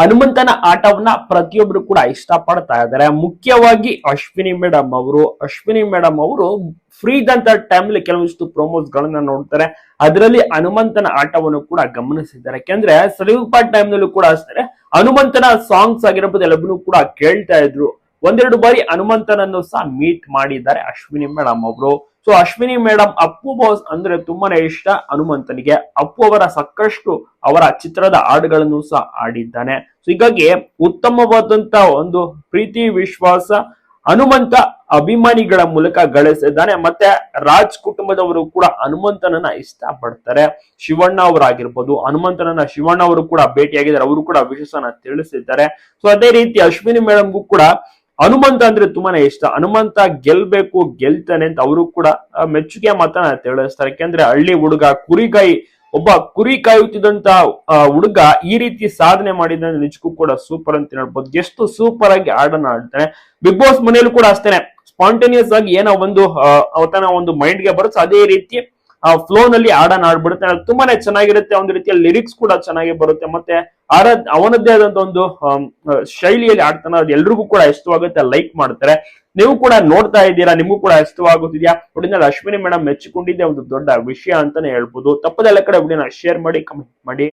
ಹನುಮಂತನ ಆಟವನ್ನ ಪ್ರತಿಯೊಬ್ರು ಕೂಡ ಇಷ್ಟಪಡ್ತಾ ಇದ್ದಾರೆ. ಮುಖ್ಯವಾಗಿ ಅಶ್ವಿನಿ ಮೇಡಮ್ ಅವರು. ಅಶ್ವಿನಿ ಮೇಡಮ್ ಅವರು ಫ್ರೀ ಇದ್ದಂತ ಟೈಮ್ಲಿ ಕೆಲವೊಂದಿಷ್ಟು ಪ್ರೊಮೋಸ್ ಗಳನ್ನ ನೋಡ್ತಾರೆ. ಅದರಲ್ಲಿ ಹನುಮಂತನ ಆಟವನ್ನು ಕೂಡ ಗಮನಿಸಿದ್ದಾರೆ. ಯಾಕೆಂದ್ರೆ ಸ್ವಲ್ಪ ಟೈಮ್ ನಲ್ಲೂ ಕೂಡ ಅಷ್ಟೇ, ಹನುಮಂತನ ಸಾಂಗ್ಸ್ ಆಗಿರಬಹುದು ಎಲ್ಲವನ್ನೂ ಕೂಡ ಕೇಳ್ತಾ ಇದ್ರು. ಒಂದೆರಡು ಬಾರಿ ಹನುಮಂತನನ್ನು ಸಹ ಮೀಟ್ ಮಾಡಿದ್ದಾರೆ ಅಶ್ವಿನಿ ಮೇಡಮ್ ಅವರು. So Ashwini madam Appu boss ಅಂದ್ರೆ ತುಂಬಾನೇ ಇಷ್ಟ ಹನುಮಂತನಿಗೆ. ಅಪ್ಪು ಅವರ ಸಾಕಷ್ಟು ಅವರ ಚಿತ್ರದ ಹಾಡುಗಳನ್ನು ಸಹ ಆಡಿದ್ದಾನೆ ಸೊ ಹೀಗಾಗಿ ಉತ್ತಮವಾದಂತ ಒಂದು ಪ್ರೀತಿ, ವಿಶ್ವಾಸ ಹನುಮಂತ ಅಭಿಮಾನಿಗಳ ಮೂಲಕ ಗಳಿಸಿದ್ದಾನೆ. ಮತ್ತೆ ರಾಜ್ ಕುಟುಂಬದವರು ಕೂಡ ಹನುಮಂತನನ್ನ ಇಷ್ಟಪಡ್ತಾರೆ. ಶಿವಣ್ಣ ಅವರಾಗಿರ್ಬೋದು ಹನುಮಂತನನ್ನ ಶಿವಣ್ಣ ಅವರು ಕೂಡ ಭೇಟಿಯಾಗಿದ್ದಾರೆ. ಅವರು ಕೂಡ ವಿಶೇಷನ ತಿಳಿಸಿದ್ದಾರೆ. ಸೊ ಅದೇ ರೀತಿ ಅಶ್ವಿನಿ ಮೇಡಮ್ಗೂ ಕೂಡ ಹನುಮಂತ ಅಂದ್ರೆ ತುಂಬಾನೇ ಇಷ್ಟ. ಹನುಮಂತ ಗೆಲ್ಬೇಕು, ಗೆಲ್ತಾನೆ ಅಂತ ಅವರು ಕೂಡ ಮೆಚ್ಚುಗೆ ಮಾತನ್ನ ತಿಳಿಸ್ತಾರೆ ಯಾಕೆಂದ್ರೆ ಹಳ್ಳಿ ಹುಡುಗ, ಕುರಿಗಾಯಿ, ಒಬ್ಬ ಕುರಿ ಕಾಯುತ್ತಿದ್ದಂತ ಹುಡುಗ ಈ ರೀತಿ ಸಾಧನೆ ಮಾಡಿದ ನಿಜಕ್ಕೂ ಕೂಡ ಸೂಪರ್ ಅಂತ ಹೇಳ್ಬೋದು. ಎಷ್ಟು ಸೂಪರ್ ಆಗಿ ಹಾಡನ್ನ ಆಡ್ತಾನೆ. ಬಿಗ್ ಬಾಸ್ ಮನೆಯಲ್ಲೂ ಕೂಡ ಅಷ್ಟೇನೆ. ಸ್ಪಾಂಟೇನಿಯಸ್ ಆಗಿ ಏನೋ ಒಂದು ಅವತನ ಒಂದು ಮೈಂಡ್ಗೆ ಬರುತ್ತೆ, ಅದೇ ರೀತಿ ಫ್ಲೋ ನಲ್ಲಿ ಹಾಡನ್ನ ಆಡ್ಬಿಡುತ್ತೆ ತುಂಬಾನೇ ಚೆನ್ನಾಗಿರುತ್ತೆ. ಒಂದು ರೀತಿಯ ಲಿರಿಕ್ಸ್ ಕೂಡ ಚೆನ್ನಾಗಿ ಬರುತ್ತೆ. ಮತ್ತೆ ಆಡ, ಅವನದ್ದೇ ಆದಂತ ಒಂದು ಶೈಲಿಯಲ್ಲಿ ಆಡ್ತಾನೆ ಅದು ಎಲ್ರಿಗೂ ಕೂಡ ಇಷ್ಟವಾಗುತ್ತೆ. ಲೈಕ್ ಮಾಡ್ತಾರೆ. ನೀವು ಕೂಡ ನೋಡ್ತಾ ಇದ್ದೀರಾ? ನಿಮಗೂ ಕೂಡ ಇಷ್ಟವಾಗುತ್ತಿದ್ಯಾ? ಒಟ್ಟಿನಲ್ಲಿ ಅಶ್ವಿನಿ ಮೇಡಮ್ ಮೆಚ್ಚಿಕೊಂಡಿದ್ದೆ. ಒಂದು ದೊಡ್ಡ ವಿಷಯ ಅಂತಾನೆ ಹೇಳ್ಬೋದು. ತಪ್ಪದೆಲ್ಲ ಕಡೆ ವಿಡಿಯೋನ ಶೇರ್ ಮಾಡಿ ಕಮೆಂಟ್ ಮಾಡಿ.